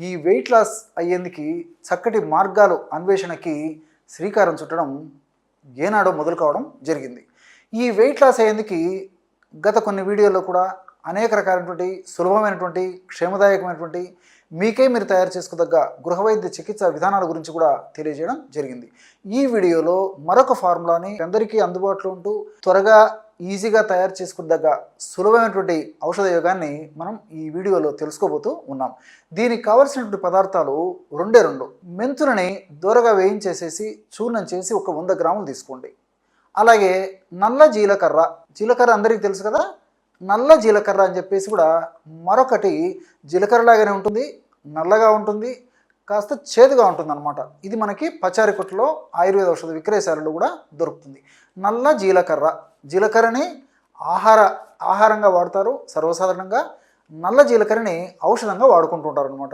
ఈ weight loss అయ్యేందుకు చక్కటి మార్గాలు అన్వేషణకి శ్రీకారం చుట్టడం ఏనాడో మొదలు కావడం జరిగింది. ఈ వెయిట్ లాస్ అయ్యేందుకు గత కొన్ని వీడియోల్లో కూడా అనేక రకాలైనటువంటి సులభమైనటువంటి క్షేమదాయకమైనటువంటి మీకే మీరు తయారు చేసుకోదగ్గ గృహ వైద్య చికిత్స విధానాల గురించి కూడా తెలియజేయడం జరిగింది. ఈ వీడియోలో మరొక ఫార్ములాని అందరికీ అందుబాటులో ఉంటూ త్వరగా ఈజీగా తయారు చేసుకోదగ్గ సులభమైనటువంటి ఔషధ యోగాన్ని మనం ఈ వీడియోలో తెలుసుకోబోతూ ఉన్నాం. దీనికి కావలసినటువంటి పదార్థాలు రెండే రెండు. మెంతులని దూరగా వేయించేసేసి చూర్ణం చేసి ఒక వంద గ్రాములు తీసుకోండి. అలాగే నల్ల జీలకర్ర. జీలకర్ర అందరికీ తెలుసు కదా? నల్ల జీలకర్ర అని చెప్పేసి కూడా మరొకటి జీలకర్ర లాగానే ఉంటుంది నల్లగా ఉంటుంది కాస్త చేదుగా ఉంటుందన్నమాట. ఇది మనకి పచారి కొట్టులో ఆయుర్వేద ఔషధ విక్రయశాలలో కూడా దొరుకుతుంది. నల్ల జీలకర్ర. జీలకర్రని ఆహార ఆహారంగా వాడతారు. సర్వసాధారణంగా నల్ల జీలకర్రని ఔషధంగా వాడుకుంటుంటారు అనమాట